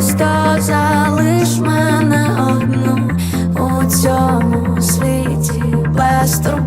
просто залиш мене одну у цьому світі без турботи.